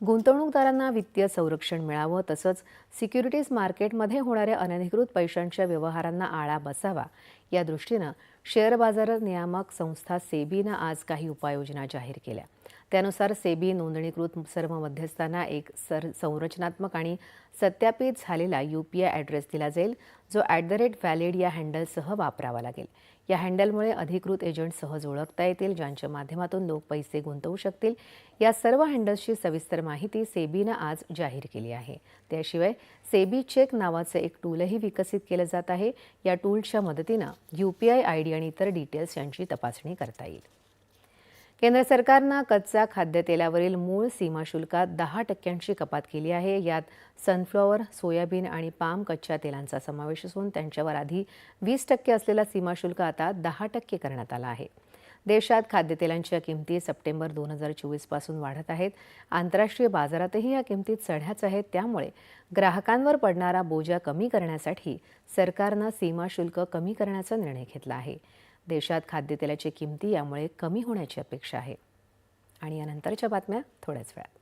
गुंतवणूकदारांना वित्तीय संरक्षण मिळावं तसंच सिक्युरिटीज मार्केटमध्ये होणाऱ्या अनधिकृत पैशांच्या व्यवहारांना आळा बसावा या दृष्टीनं शेअर बाजार नियामक संस्था सेबीनं आज काही उपाययोजना जाहीर केल्या. त्यानुसार सेबी नोंदणीकृत सर्व मध्यस्थांना एक सर संरचनात्मक आणि सत्यापित झालेला यू पी आय ॲड्रेस दिला जाईल जो ॲट द रेट व्हॅलिड या हँडलसह वापरावा लागेल. या हँडलमुळे अधिकृत एजंट सहज ओळखता येतील ज्यांच्या माध्यमातून लोक पैसे गुंतवू शकतील. या सर्व हँडल्सची सविस्तर माहिती सेबीनं आज जाहीर केली आहे. त्याशिवाय सेबी चेक नावाचं एक टूलही विकसित केलं जात आहे. या टूलच्या मदतीनं U P I I D आणि इतर डिटेल्स यांची तपासणी करता येईल. केंद्र सरकारनं कच्चा खाद्यतेलावरील मूळ सीमाशुल्कात दहा टक्क्यांची कपात केली आहे. यात सनफ्लॉवर सोयाबीन आणि पाम कच्च्या तेलांचा समावेश असून त्यांच्यावर आधी वीस टक्के असलेला सीमाशुल्क आता दहा टक्के करण्यात आला आहे. देशात खाद्यतेलांच्या किमती सप्टेंबर दोन हजार चोवीसपासून वाढत आहेत. आंतरराष्ट्रीय बाजारातही या किमती चढ्याच आहेत. त्यामुळे ग्राहकांवर पडणारा बोजा कमी करण्यासाठी सरकारनं सीमाशुल्क कमी करण्याचा निर्णय घेतला आहे. देशात खाद्यतेलाची किमती यामुळे कमी होण्याची अपेक्षा आहे. आणि यानंतरच्या बातम्या थोड्याच वेळात.